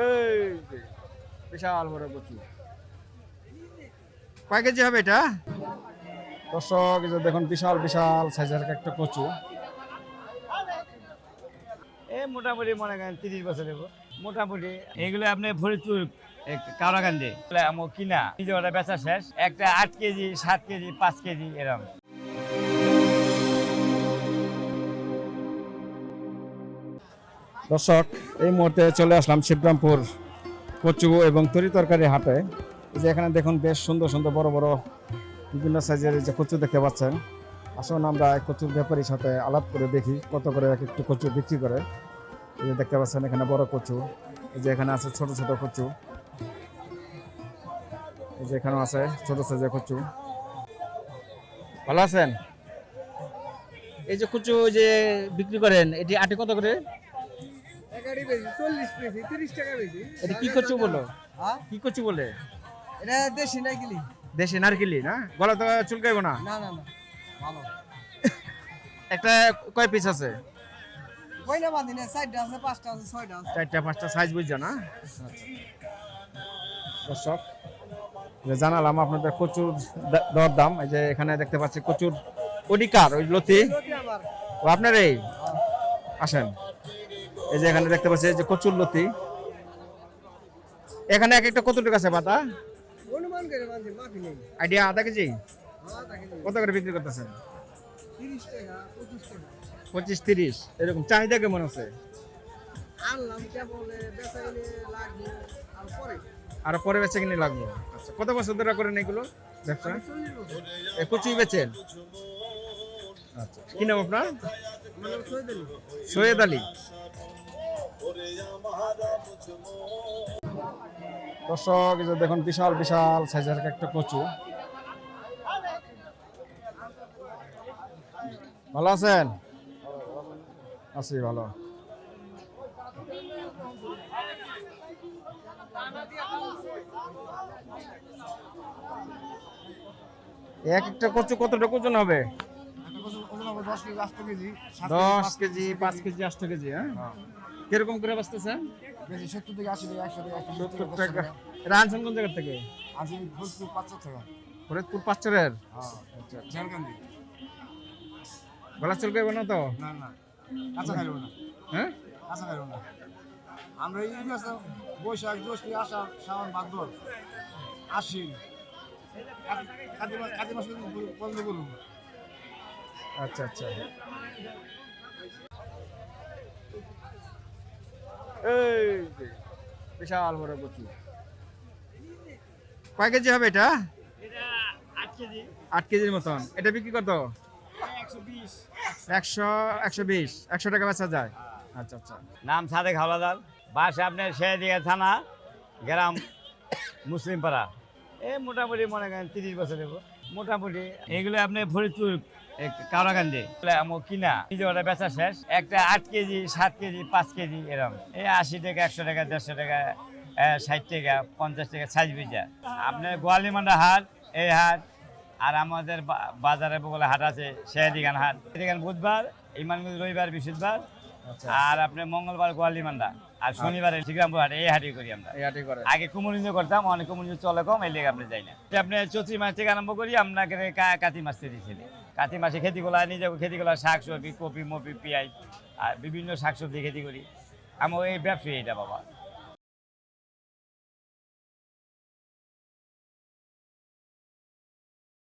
এই বিশাল বড় কচু। কয় কেজি হবে এটা? দর্শক এই যে দেখুন বিশাল বিশাল সাইজের একটা কচু। এ মোটামুটি মনে করেন তিরিশ বছর দেবো মোটামুটি এগুলো আপনি ফরিদপুর কারাকান্দি আমার কিনা নিজে ওটা বেচা শেষ। একটা আট কেজি সাত কেজি পাঁচ কেজি এরকম দর্শক, এই মুহূর্তে চলে আসলাম শিবরামপুর কচু এবং তরি তরকারি হাটে। যে এখানে দেখুন বেশ সুন্দর সুন্দর বড় বড় বিভিন্ন সাইজের যে কচু দেখতে পাচ্ছেন। আসুন আমরা কচুর ব্যাপারীর সাথে আলাপ করে দেখি কত করে এক একটু কচু বিক্রি করে। এই যে দেখতে পাচ্ছেন এখানে বড় কচু, এই যে এখানে আছে ছোট ছোট কচু। এই যে এখানেও আছে ছোট সাইজের কচু। ভালো আছেন? এই যে কচু যে বিক্রি করেন, এটি আটে কত করে? এগাড়ি বেশি চল্লিশ বেশি তিরিশ টাকা বেশি। এটা কি কচু বলো? হ্যাঁ? কি কচু বলে? এটা দেশি নাইকেলি দেশি নারকেলি না? গলা তো চুলকাইব না? না না না ভালো। একটা কয় পিস আছে? কয়টা বাঁধি না? চারটা আছে পাঁচটা আছে ছয়টা আছে। চারটা পাঁচটা সাইজ বুঝছ না? দর্শক জানালাম আপনাদের কচুর দর দাম এই যে এখানে দেখতে পাচ্ছি কচুর অধিকার ওই লতি। আপনার এই? আসেন। এই যে এখানে দেখতে পাচ্ছি যে কচুর লতি। এখানে এক একটা কতটুকু আছে পাতা আইডিয়া আধা কেজি? কত করে বিক্রি করতেছেন? পঁচিশ, তিরিশ। এরকম চাহিদা কেমন আছে? আর পরে বেচে কিনে লাগবে আচ্ছা কত বছর ধরে করেন এগুলো? ব্যবসা? কচুই বেচেন? আচ্ছা কি নাম আপনার? সৈয়দ আলী। দর্শক যে দেখুন, বিশাল বিশাল সাইজের একটা কচু। ভালো আছেন? আছি, ভালো। এক একটা কচু কতটা ওজন হবে? দশ কেজি আট কেজি দশ কেজি পাঁচ কেজি আট কেজি হ্যাঁ? কীরকম করে বাঁচতেছেন কেজি সত্তর থেকে আশি টাকা একশো একশো সত্তর টাকা। এটা আনছেন কোন জায়গা থেকে? আশি ফজলপুর পাঁচশো টাকা। ফরিদপুর পাঁচচরের হ্যাঁ ঝাড়খন্ডি গলা চুল না তো? না না। কাঁচা খাইব না। হ্যাঁ? কাঁচা খাইব না। আমরা এই বৈশাখ জ্যৈষ্ঠ আষাঢ় শ্রাবণ ভাদ্র আশ্বিন। কাতি মাস বন্ধ করুন। আচ্ছা আচ্ছা। এই বিশাল বড় কচু। কয় কেজি হবে এটা? আট কেজি। আট কেজির মতন। এটা বিক্রি কত? একশো বিশ। একশো একশো বিশ। একশো টাকা বেচা যায়। আচ্ছা আচ্ছা। নাম সাদেক হাওলাদার। বাসা আপনার শেয়াদিয়া থানা গ্রাম মুসলিম পাড়া এ মোটামুটি মনে করেন তিরিশ বছর দেবো। মোটামুটি এগুলো আপনি ফরিদপুর কারাকান্দি আমার কিনা। নিজে ওটা বেচা শেষ। একটা আট কেজি সাত কেজি পাঁচ কেজি এরকম এই আশি টাকা একশো টাকা দেড়শো টাকা ষাট টাকা পঞ্চাশ টাকা সাইজ বেচা। আপনার গোয়ালিমান্ডা হাট এই হাট আর আমাদের বাজারে বগলে হাট আছে শেয়াদিগান হাট। শেয়াদিগান বুধবার ইমানগঞ্জ রবিবার বৃহস্পতিবার। আর আপনার মঙ্গলবার গোয়ালিমান্ডা আর শনিবারে শিগ্রামপুর হাট এই হাটে করি আমরা। এই আটি করে। আগে কুমুরিঞ্জ করতাম অনেক কুমুরিঞ্জ চলে কম এই লেগে আপনি যাই না। আপনি চৈত্রি মাস থেকে আরম্ভ করি আপনাকে কাতি মাস থেকে দিয়েছিলেন কাতি মাসে খেতি নিয়ে যাব খেতি করা শাক সবজি কপি মপি পেঁয়াজ আর বিভিন্ন শাক সবজি খেতি করি। আমার এই ব্যবসায়ী এটা বাবা।